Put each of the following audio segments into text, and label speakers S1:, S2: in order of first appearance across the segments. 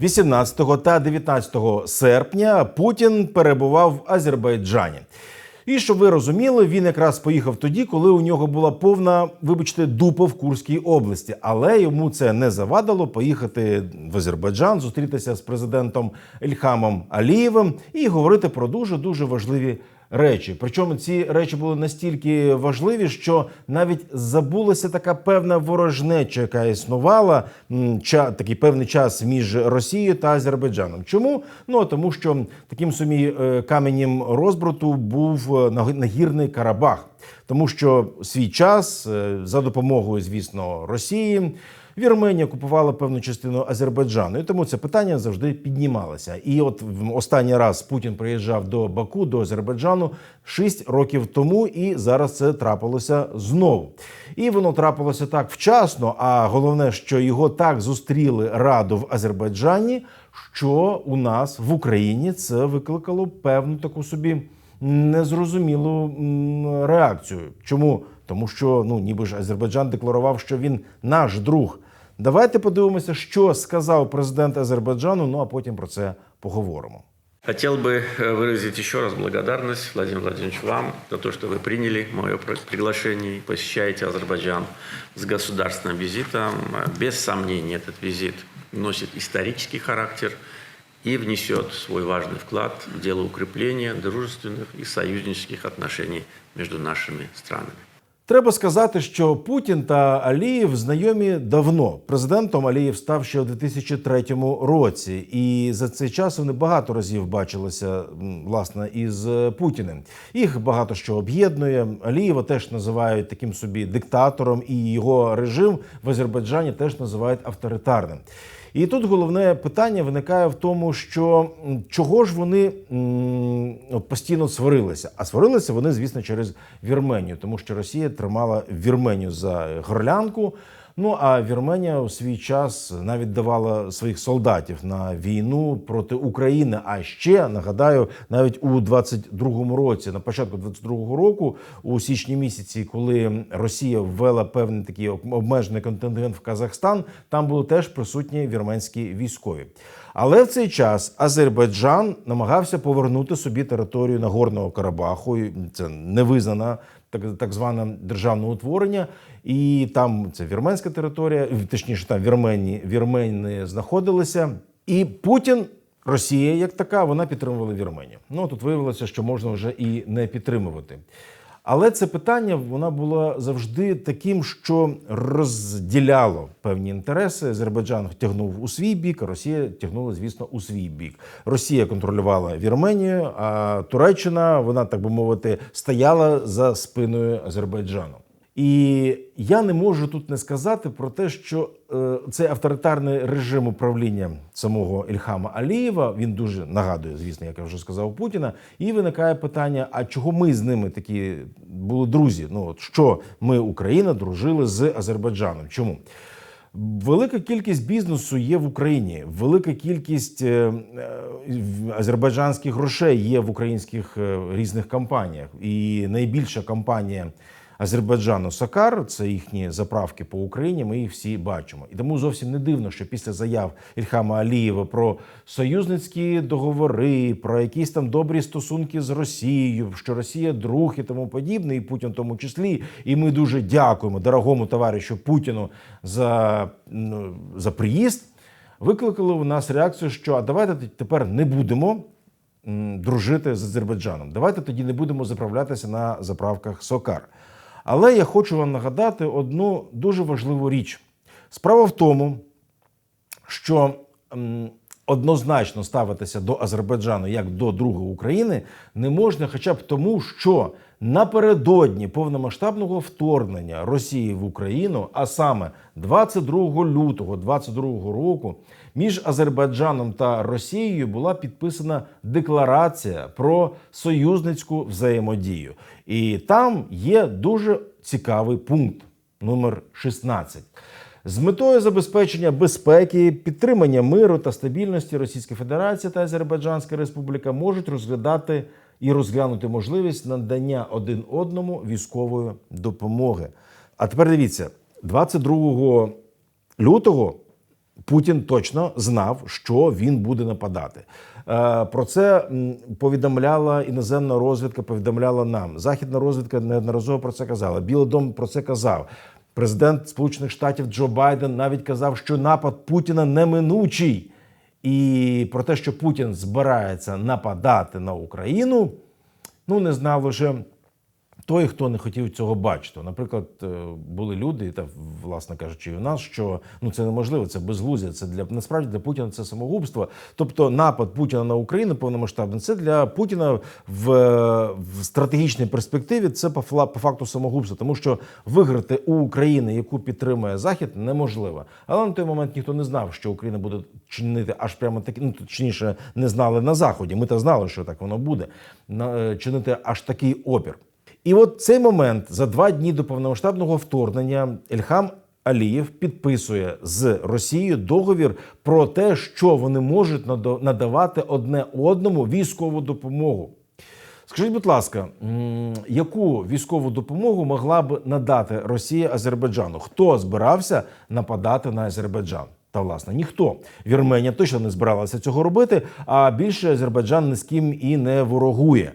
S1: 18 та 19 серпня Путін перебував в Азербайджані. І щоб ви розуміли, він якраз поїхав тоді, коли у нього була повна, вибачте, дупа в Курській області. Але йому це не завадило поїхати в Азербайджан, зустрітися з президентом Ільхамом Алієвим і говорити про дуже дуже важливі речі. Причому ці речі були настільки важливі, що навіть забулася така певна ворожнеча, яка існувала ча, такий певний час між Росією та Азербайджаном. Чому? Ну тому, що таким собі е, каменем розбрату був е, нагірний Карабах, тому що свій час е, за допомогою, звісно, Росії. Вірменія купувала певну частину Азербайджану, і тому це питання завжди піднімалося. І от в останній раз Путін приїжджав до Баку, до Азербайджану 6 років тому, і зараз це трапилося знову. І воно трапилося так вчасно. А головне, що його так зустріли раду в Азербайджані, що у нас в Україні це викликало певну таку собі незрозумілу реакцію. Чому? Тому що ну ніби ж Азербайджан декларував, що він наш друг. Давайте подивимося, що сказав президент Азербайджану. Ну а потім про це поговоримо.
S2: Хотел бы э, выразить еще раз благодарность, Владимир Владимирович, вам за то, что вы приняли мое про- приглашение и посещаете Азербайджан с государственным визитом. Э, Без сомнений, этот визит носит исторический характер и внесет свой важный вклад в дело укрепления дружественных и союзнических отношений между нашими странами.
S1: Треба сказати, що Путін та Алієв знайомі давно. Президентом Алієв став ще у 2003 році, і за цей час вони багато разів бачилися власне із Путіним. Їх багато що об'єднує. Алієва теж називають таким собі диктатором, і його режим в Азербайджані теж називають авторитарним. І тут головне питання виникає в тому, що чого ж вони постійно сварилися? А сварилися вони, звісно, через Вірменію, тому що Росія тримала Вірменію за горлянку. Ну а Вірменія у свій час навіть давала своїх солдатів на війну проти України. А ще нагадаю, навіть у 22-му році, на початку 22-го року, у січні місяці, коли Росія ввела певний такий обмежений контингент в Казахстан, там були теж присутні вірменські військові. Але в цей час Азербайджан намагався повернути собі територію Нагорного Карабаху. і Це невизнана так, так зване державне утворення, і там це вірменська територія, точніше, там вірмені, вірмені знаходилися. І Путін, Росія, як така, вона підтримувала Вірменію. Ну тут виявилося, що можна вже і не підтримувати. Але це питання вона було завжди таким, що розділяло певні інтереси. Азербайджан тягнув у свій бік, а Росія тягнула, звісно, у свій бік. Росія контролювала Вірменію, а Туреччина, вона так би мовити, стояла за спиною Азербайджану. І я не можу тут не сказати про те, що е, цей авторитарний режим управління самого Ільхама Алієва він дуже нагадує, звісно, як я вже сказав Путіна. І виникає питання: а чого ми з ними такі були друзі? Ну от що ми, Україна, дружили з Азербайджаном? Чому? Велика кількість бізнесу є в Україні. Велика кількість е, е, азербайджанських грошей є в українських е, різних компаніях. І найбільша компанія Азербайджану Сакар, це їхні заправки по Україні. Ми їх всі бачимо. І тому зовсім не дивно, що після заяв Ільхама Алієва про союзницькі договори, про якісь там добрі стосунки з Росією, що Росія друг і тому подібне, і Путін в тому числі. І ми дуже дякуємо дорогому товаришу Путіну за, ну, за приїзд. Викликали у нас реакцію, що а давайте тепер не будемо дружити з Азербайджаном. Давайте тоді не будемо заправлятися на заправках Сокар. Але я хочу вам нагадати одну дуже важливу річ. Справа в тому, що однозначно ставитися до Азербайджану як до друга України не можна, хоча б тому, що напередодні повномасштабного вторгнення Росії в Україну, а саме 22 лютого 2022 року, між Азербайджаном та Росією була підписана декларація про союзницьку взаємодію. І там є дуже цікавий пункт номер 16. З метою забезпечення безпеки, підтримання миру та стабільності Російська Федерація та Азербайджанська Республіка можуть розглядати і розглянути можливість надання один одному військової допомоги. А тепер дивіться, 22 лютого Путін точно знав, що він буде нападати. Е, Про це повідомляла іноземна розвідка, повідомляла нам. Західна розвідка неодноразово про це казала. Білий дом про це казав. Президент Сполучених Штатів Джо Байден навіть казав, що напад Путіна неминучий. І про те, що Путін збирається нападати на Україну, ну не знав лише той, хто не хотів цього бачити. Наприклад, е, були люди, та власне кажучи, і у нас, що ну це неможливо, це безглуздя. Це для насправді для Путіна це самогубство. Тобто, напад Путіна на Україну повномасштабний, це для Путіна в, в стратегічній перспективі. Це по, по факту самогубство, тому що виграти у України, яку підтримує Захід, неможливо. Але на той момент ніхто не знав, що Україна буде чинити аж прямо такі, ну точніше, не знали на заході. Ми то знали, що так воно буде. е, чинити аж такий опір. І от цей момент за два дні до повномасштабного вторгнення Ільхам Алієв підписує з Росією договір про те, що вони можуть надавати одне одному військову допомогу. Скажіть, будь ласка, яку військову допомогу могла б надати Росія Азербайджану? Хто збирався нападати на Азербайджан? Та власне ніхто. Вірменія точно не збиралася цього робити. А більше Азербайджан ні з ким і не ворогує.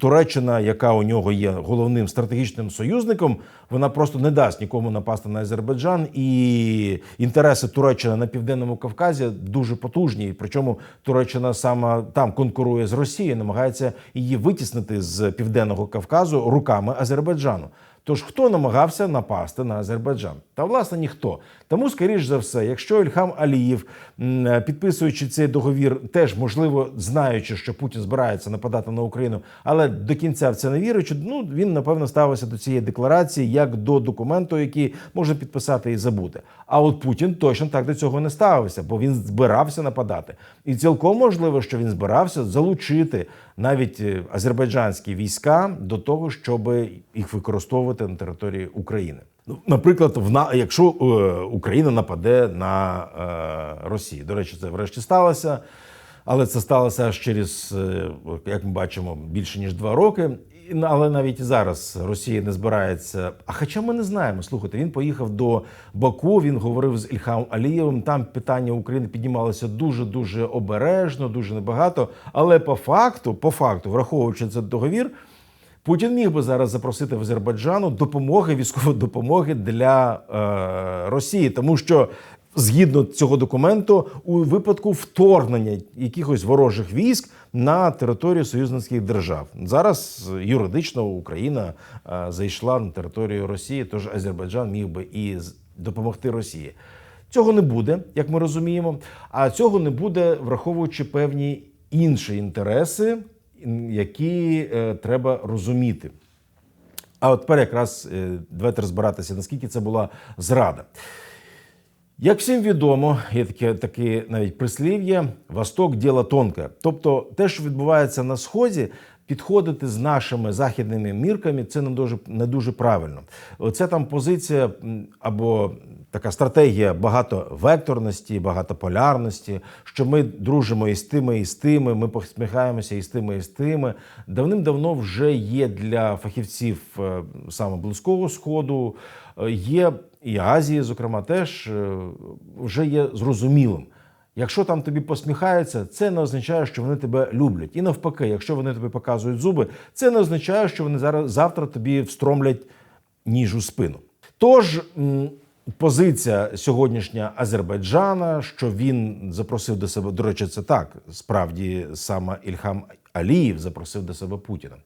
S1: Туреччина, яка у нього є головним стратегічним союзником, вона просто не дасть нікому напасти на Азербайджан. І інтереси Туреччини на південному Кавказі дуже потужні. Причому Туреччина сама там конкурує з Росією, намагається її витіснити з південного Кавказу руками Азербайджану. Тож хто намагався напасти на Азербайджан? Та власне ніхто. Тому, скоріш за все, якщо Ільхам Алієв, м, підписуючи цей договір, теж можливо знаючи, що Путін збирається нападати на Україну, але до кінця в це не вірячи, ну він напевно ставився до цієї декларації як до документу, який можна підписати і забути. А от Путін точно так до цього не ставився, бо він збирався нападати. І цілком можливо, що він збирався залучити навіть е, азербайджанські війська до того, щоб їх використовувати на території України. Ну, наприклад, в на якщо е, Україна нападе на е, Росію, до речі, це врешті сталося, але це сталося аж через, е, як ми бачимо, більше ніж два роки. Але навіть зараз Росія не збирається. А хоча ми не знаємо. Слухайте, він поїхав до Баку. Він говорив з Ільхам Алієвим. Там питання України піднімалося дуже дуже обережно, дуже небагато. Але по факту, по факту, враховуючи цей договір, Путін міг би зараз запросити в Азербайджану допомоги, військової допомоги для е, Росії, тому що згідно цього документу, у випадку вторгнення якихось ворожих військ на територію союзницьких держав зараз юридично Україна е, зайшла на територію Росії, тож Азербайджан міг би і допомогти Росії. Цього не буде, як ми розуміємо. А цього не буде, враховуючи певні інші інтереси, які е, треба розуміти. А от тепер якраз е, давайте розбиратися, наскільки це була зрада. Як всім відомо, є таке таке навіть прислів'я Восток діло тонке. Тобто, те, що відбувається на сході, підходити з нашими західними мірками, це не дуже не дуже правильно. Це там позиція або така стратегія багатовекторності, багатополярності, що ми дружимо і з тими, і з тими, ми посміхаємося і з тими, і з тими. Давним-давно вже є для фахівців е, саме близького сходу, е, є і Азії, зокрема, теж е, вже є зрозумілим. Якщо там тобі посміхаються, це не означає, що вони тебе люблять. І навпаки, якщо вони тобі показують зуби, це не означає, що вони зараз завтра тобі встромлять ніж у спину. Тож позиція сьогоднішня Азербайджана, що він запросив до себе, до речі, це так. Справді саме Ільхам Алієв запросив до себе Путіна.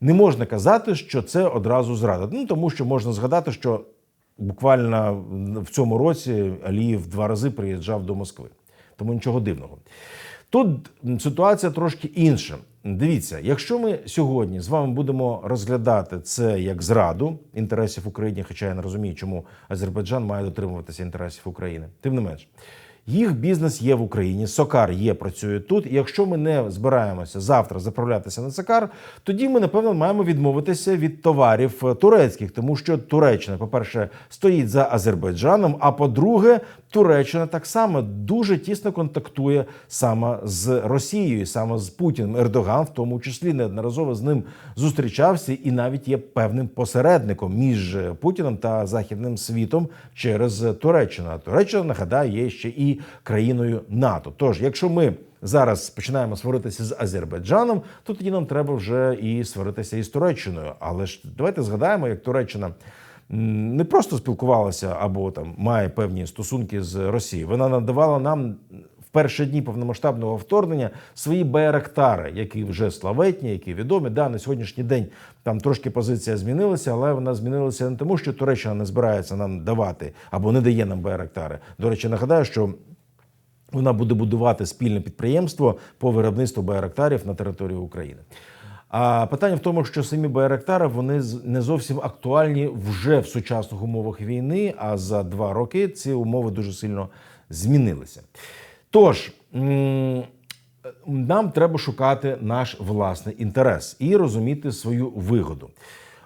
S1: Не можна казати, що це одразу зрада. Ну тому що можна згадати, що буквально в цьому році Алієв два рази приїжджав до Москви. Тому нічого дивного. Тут ситуація трошки інша. Дивіться, якщо ми сьогодні з вами будемо розглядати це як зраду інтересів України, хоча я не розумію, чому Азербайджан має дотримуватися інтересів України, тим не менш. Їх бізнес є в Україні, Сокар є, працює тут. Якщо ми не збираємося завтра заправлятися на Сокар, тоді ми напевно маємо відмовитися від товарів е, турецьких, тому що Туреччина, по-перше, стоїть за Азербайджаном. А по-друге, Туреччина так само дуже тісно контактує саме з Росією, саме з Путіним. Ердоган, в тому числі, неодноразово з ним зустрічався і навіть є певним посередником між Путіним та західним світом через Туреччину. Туреччина нагадаю, є ще і країною НАТО. Тож, якщо ми зараз починаємо сваритися з Азербайджаном, то тоді нам треба вже і сваритися із Туреччиною. Але ж давайте згадаємо, як Туреччина не просто спілкувалася або там має певні стосунки з Росією. Вона надавала нам в перші дні повномасштабного вторгнення свої байрактари, які вже славетні, які відомі. Да, на сьогоднішній день там трошки позиція змінилася, але вона змінилася не тому, що Туреччина не збирається нам давати або не дає нам байрактари. До речі, нагадаю, що вона буде будувати спільне підприємство по виробництву байрактарів на території України. А питання в тому, що самі байрактари вони не зовсім актуальні вже в сучасних умовах війни. А за два роки ці умови дуже сильно змінилися. Тож нам треба шукати наш власний інтерес і розуміти свою вигоду.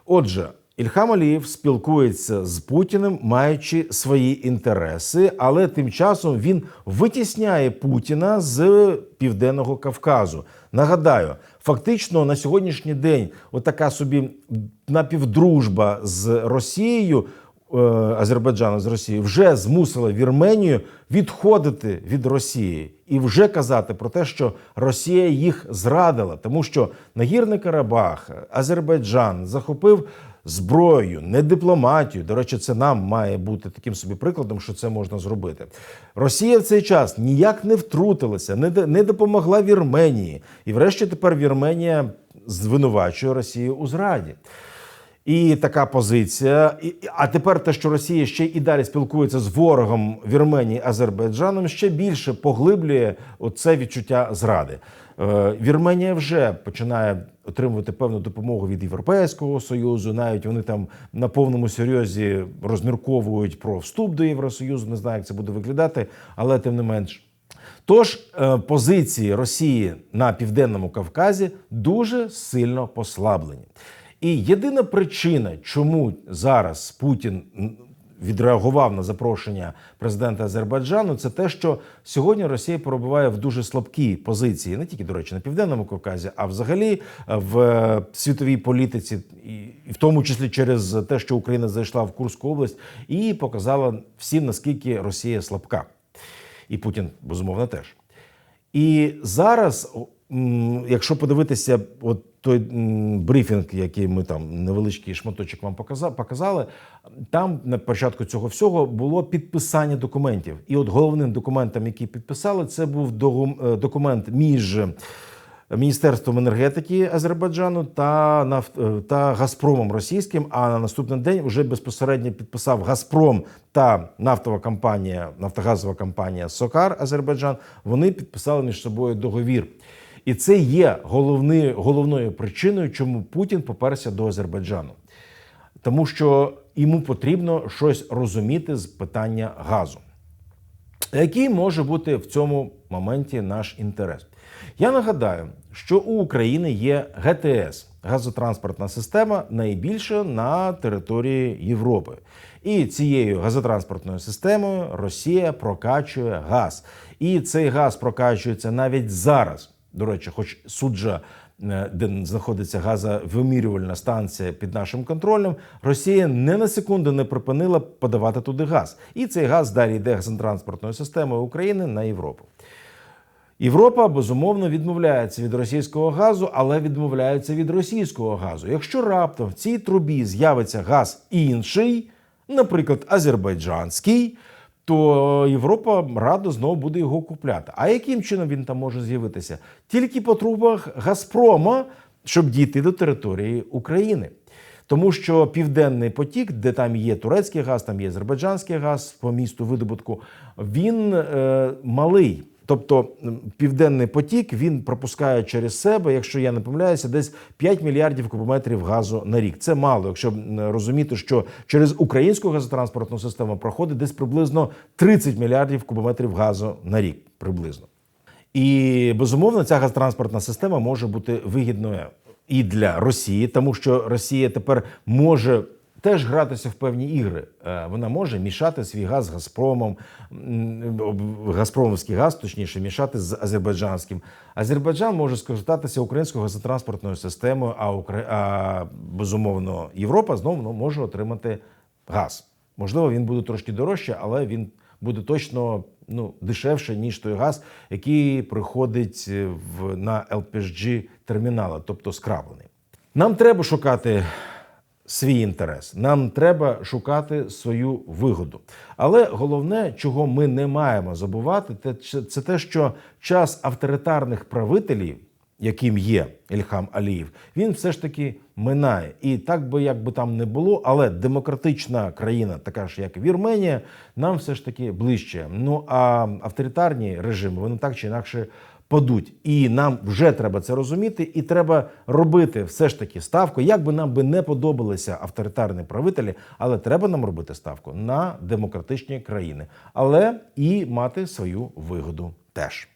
S1: Отже, Ільхам Алієв спілкується з Путіним, маючи свої інтереси, але тим часом він витісняє Путіна з південного Кавказу. Нагадаю, фактично на сьогоднішній день отака собі напівдружба з Росією. е, Азербайджану з Росією вже змусила Вірменію відходити від Росії і вже казати про те, що Росія їх зрадила, тому що Нагірний Карабах, Азербайджан захопив зброю, не дипломатію. До речі, це нам має бути таким собі прикладом, що це можна зробити. Росія в цей час ніяк не втрутилася, не, не допомогла Вірменії. І врешті тепер Вірменія звинувачує Росію у зраді. І така позиція. І, а тепер те, що Росія ще і далі спілкується з ворогом Вірменії Азербайджаном, ще більше поглиблює оце відчуття зради. Е, Вірменія вже починає отримувати певну допомогу від Європейського союзу. Навіть вони там на повному серйозі розмірковують про вступ до Євросоюзу. Не знаю, як це буде виглядати, але тим не менш. Тож е, позиції Росії на південному Кавказі дуже сильно послаблені. І єдина причина, чому зараз Путін відреагував на запрошення президента Азербайджану, це те, що сьогодні Росія перебуває в дуже слабкій позиції, не тільки до речі, на південному Кавказі, а взагалі е, в е, світовій політиці, і в тому числі через те, що Україна зайшла в Курську область, і показала всім наскільки Росія слабка і Путін безумовно теж. І зараз, якщо подивитися, от той брифінг, який ми там невеличкий шматочок вам показа- показали, там на початку цього всього було підписання документів. І от головним документом, який підписали, це був е, документ між Міністерством енергетики Азербайджану та нафт е, та Газпромом російським. А на наступний день вже безпосередньо підписав Газпром та нафтова компанія, нафтогазова компанія Сокар Азербайджан. Вони підписали між собою договір. І це є головни, головною причиною, чому Путін поперся до Азербайджану. Тому що йому потрібно щось розуміти з питання газу. Який може бути в цьому моменті наш інтерес? Я нагадаю, що у України є ГТС газотранспортна система найбільша на території Європи. І цією газотранспортною системою Росія прокачує газ. І цей газ прокачується навіть зараз. До речі, хоч суджа, е, де знаходиться газовимірювальна станція під нашим контролем, Росія не на секунду не припинила подавати туди газ. І цей газ далі йде газотранспортною системою України на Європу. Європа безумовно відмовляється від російського газу, але відмовляється від російського газу. Якщо раптом в цій трубі з'явиться газ інший, наприклад, азербайджанський, то Європа радо знову буде його купляти. А яким чином він там може з'явитися? Тільки по трубах Газпрома, щоб дійти до території України. Тому що південний потік, де там є турецький газ, там є азербайджанський газ по місту видобутку, він е, малий. Тобто південний потік він пропускає через себе, якщо я не помиляюся, десь 5 мільярдів кубометрів газу на рік. Це мало, якщо розуміти, що через українську газотранспортну систему проходить десь приблизно 30 мільярдів кубометрів газу на рік. Приблизно. І безумовно, ця газотранспортна система може бути вигідною і для Росії, тому що Росія тепер може теж гратися в певні ігри. Е, Вона може мішати свій газ з Газпромом, Газпромовський газ, точніше, мішати з азербайджанським. Азербайджан може скористатися українською газотранспортною системою, а, Укра... а безумовно Європа знову ну, може отримати газ. Можливо, він буде трошки дорожче, але він буде точно ну, дешевше, ніж той газ, який приходить е, в, на LPG термінали, тобто скраплений. Нам треба шукати свій інтерес. Нам треба шукати свою вигоду. Але головне, чого ми не маємо забувати, це те, що час авторитарних правителів, яким є Ільхам Алієв, він все ж таки минає. І так би як би там не було, але демократична країна, така ж як Вірменія, нам все ж таки ближче. Ну а авторитарні режими вони так чи інакше падуть. І нам вже треба це розуміти, і треба робити все ж таки ставку. Як би нам би не подобалися авторитарні правителі, але треба нам робити ставку на демократичні країни, але і мати свою вигоду теж.